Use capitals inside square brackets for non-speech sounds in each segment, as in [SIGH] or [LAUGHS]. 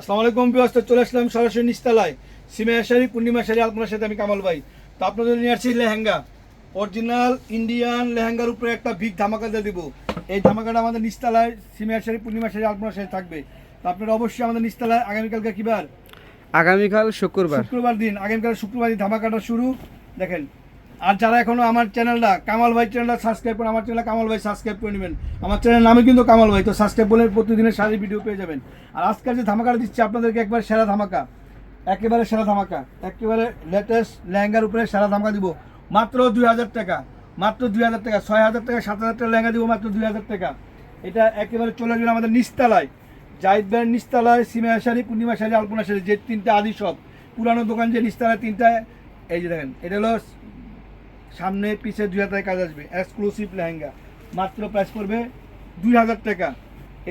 আসসালামু আলাইকুম বিয়স্ত চলে আসলাম সরাসরি নিস্তালায় সিমে আশারি পূর্ণিমা শাড়ি আপনার সাথে আমি কামাল ভাই। তো আপনাদের নিয়ে আসছি লেহেঙ্গা। অরিজিনাল ইন্ডিয়ান লেহেঙ্গার উপরে একটা বিগ ধামাকা দিয়ে দিব। এই ধামাকাটা আমাদের নিস্তালায় সিমে আশারি পূর্ণিমা শাড়ি আপনার সাথে থাকবে। তো আপনারা অবশ্যই আমাদের নিস্তালায় আগামীকালকে কি বার? আগামীকাল শুক্রবার। শুক্রবার দিন আগামীকাল শুক্রবার দিন ধামাকাটা শুরু। দেখেন আর যারা এখনও আমার চ্যানেলটা, কামাল ভাই চ্যানেলটা সাবস্ক্রাইব করেন আমার চ্যানেল কামাল ভাই সাবস্ক্রাইব করে নেবেন। আমার চ্যানেল নামে কিন্তু কামাল ভাই, তো সাবস্ক্রাইব বলে প্রতিদিনের সারি ভিডিও পেয়ে যাবেন। আর আজকাল যে ধামাকাটা দিচ্ছি আপনাদেরকে একবার সেরা ধামাকা, একেবারে সেরা ধামাকা, একেবারে লেটেস্ট লেহেঙ্গার উপরে সেরা ধামাকা দিব। মাত্র দুই হাজার টাকা, মাত্র দুই হাজার টাকা, ছয় হাজার টাকা, সাত হাজার টাকা লেহেঙ্গা দিব, মাত্র দুই হাজার টাকা। এটা একেবারে চলে গেল আমাদের নিস্তালায় জাহিদ ভাইয়ের নিস্তালায় সিমা শাড়ি, পূর্ণিমা শাড়ি, আলপনা শাড়ি, যে তিনটা আদি সব। পুরানো দোকান যে নিস্তালায় তিনটা এই যে দেখেন, এটা হলো সামনে পিছে দুই হাজার কাজ আসবে। এক্সক্লুসিভ লেহেঙ্গা। মাত্র প্রাইস পড়বে দুই হাজার টাকা।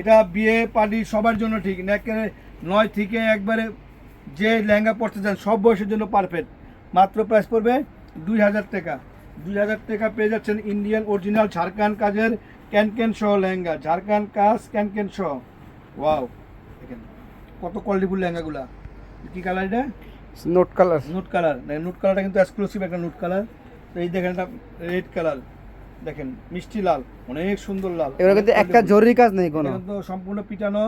এটা বিয়ে পার্টি সবার জন্য ঠিক নেকের নয় থেকে একবারে যে লেহেঙ্গা পড়তে চান সব বয়সের জন্য পারফেক্ট মাত্র প্রাইস পড়বে দুই হাজার টাকা। দুই হাজার টাকা পেয়ে যাচ্ছেন ইন্ডিয়ান অরিজিনাল ঝাড়খান কাজের ক্যান ক্যান সহ লেহেঙ্গা। ঝাড়খান কাজ ক্যান ক্যান সহ। ওয়াও দেখেন কত কোয়ালিটিফুল লেহেঙ্গাগুলা। কী কালার এটা? Nude colour nude colour nude কালারটা কিন্তু এক্সক্লুসিভ একটা নোট কালার এই দেখেন এটা রেড কালার দেখেন মিষ্টি লাল অনেক সুন্দর লাল। কিন্তু একটা জরুরি কাজ নেই কোনো। সম্পূর্ণ পিটানো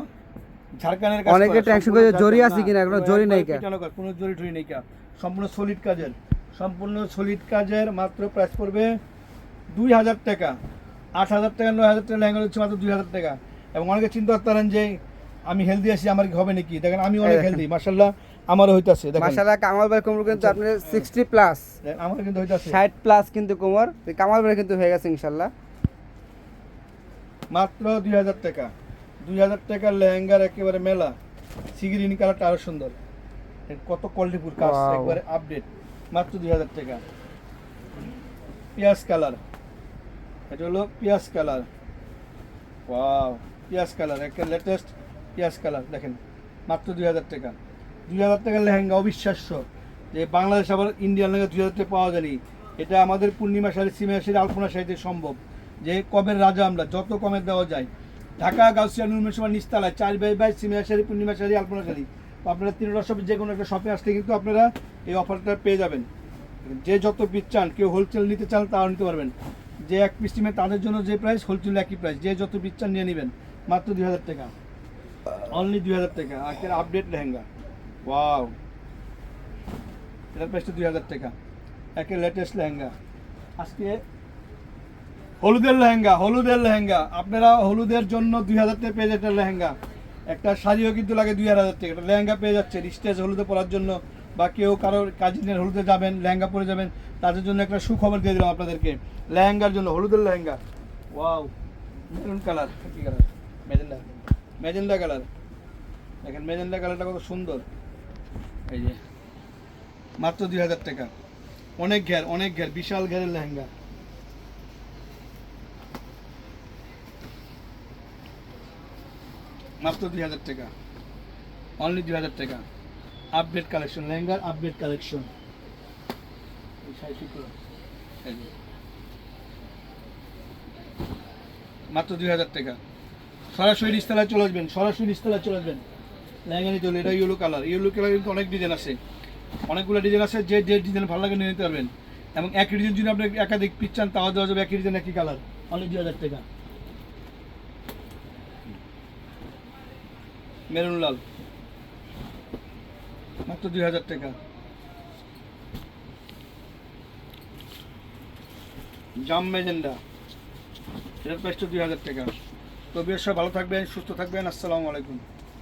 ঝাড়খানের কাজ অনেকে করা, করে জরি আছে কিনা, জরি নাই কা। পিটানো কাজ, কোনো জরি টরি নেই কা। সম্পূর্ণ সলিড কাজের। সম্পূর্ণ সলিড কাজের মাত্র প্রাইস পড়বে দুই হাজার টাকা। আট হাজার টাকা নয় হাজার টাকা লেহেঙ্গা হচ্ছে মাত্র দুই হাজার টাকা। এবং অনেকে চিন্তা করতে পারেন যে আমি হেলদি আছি আমার কি হবে নাকি? দেখেন আমি অনেক [LAUGHS] হেলদি মার্শাল্লাহ আমারও হইতাছে দেখেন। মাশাআল্লাহ কামাল ভাই কোমর কিন্তু আপনার সিক্সটি প্লাস দেখেন, আমারও কিন্তু হইতাছে। ষাট প্লাস কিন্তু কোমর। কামাল ভাই কিন্তু হয়ে গেছে ইনশাল্লাহ মাত্র দুই হাজার টাকা। দুই হাজার টাকার লেহেঙ্গার একেবারে মেলা। সিগিরিনি কালারটা আরও সুন্দর। কত কোয়ালিটিফুল কাজ. একবারে আপডেট মাত্র দুই হাজার টাকা। পিয়াজ কালার এটা হলো পিয়াজ কালার ওয়াও পিয়াজ কালার একটা লেটেস্ট পিয়াজ কালার দেখেন। মাত্র দুই হাজার টাকা। দুই হাজার টাকার লেহেঙ্গা অবিশ্বাস্য, যে বাংলাদেশ আবার ইন্ডিয়ান লেহেঙ্গা দুই হাজার টাকা পাওয়া যায়নি এটা আমাদের পূর্ণিমা শাড়ি সিমা শাড়ি আলপনা শাড়িতে সম্ভব, যে কবের রাজা আমরা, যত কমে দেওয়া যায়। ঢাকা, গাউসিয়া নুরমের সময় নিস্তালায় চার বাই বাই সিমা শাড়ি পূর্ণিমা শাড়ি আলপনা তো আপনারা তিনটা শপে যে কোনো একটা শপে আসলে কিন্তু আপনারা এই অফারটা পেয়ে যাবেন। যে যত পিস চান, কেউ হোলসেল নিতে চান, তাও নিতে পারবেন। যে এক পিস টিমে তাদের জন্য যে প্রাইস হোলসেল একই প্রাইস যে যত পিস চান, নিয়ে নেবেন। মাত্র দুই হাজার টাকা। অনলি দুই হাজার টাকা। আজকের আপডেট লেহেঙ্গা। ওয়াও এটার প্রাইসটা দুই হাজার টাকা। একের লেটেস্ট লেহেঙ্গা। আজকে হলুদের লেহেঙ্গা হলুদের লেহেঙ্গা। আপনারা হলুদের জন্য দুই হাজার টাকা পেয়ে যাচ্ছেন লেহেঙ্গা। একটা শাড়িও কিন্তু লাগে দুই হাজার টাকা। একটা লেহেঙ্গা পেয়ে যাচ্ছে স্টেজ হলুদে পরার জন্য বা কেউ কারোর কাজিনের হলুদে যাবেন, লেহেঙ্গা পরে যাবেন, তাদের জন্য একটা সুখবর দিয়ে দিলাম আপনাদেরকে। লেহেঙ্গার জন্য, হলুদের লেহেঙ্গা। ওয়াও মেরুন কালার কি কালার মেজেন্ডা মেজেন্ডা কালার দেখেন মেজেন্ডা কালারটা কত সুন্দর। এই যে, মাত্র দুই হাজার টাকা। অনেক ঘের অনেক ঘের, বিশাল ঘেরের লেহেঙ্গা। মাত্র দুই হাজার টাকা। অনলি দুই হাজার টাকা। আপডেট কালেকশন লেহেঙ্গার আপডেট কালেকশন মাত্র দুই হাজার টাকা। সরাসরি ইস্তালায় চলে আসবেন, সরাসরি ইস্তালায় চলে আসবেন। লেহেঙ্গা নিতে হলে এটা ইয়েলো কালার ইয়েলো কালার কিন্তু অনেক ডিজাইন আছে। অনেকগুলো ডিজাইন আছে, যে যে ডিজাইন ভালো লাগে নিয়ে নিতে পারবেন। এবং একই ডিজাইন যদি আপনি একাধিক পিস চান, তাও দেওয়া যাবে একই ডিজাইন একই কালার অনলি দুই হাজার টাকা। মেরুন লাল। মাত্র দুই হাজার টাকা। জাম মেজেন্ডা এটার প্রাইসটা দুই হাজার টাকা। তো বেশ ভালো থাকবেন, সুস্থ থাকবেন। আসসালামু আলাইকুম।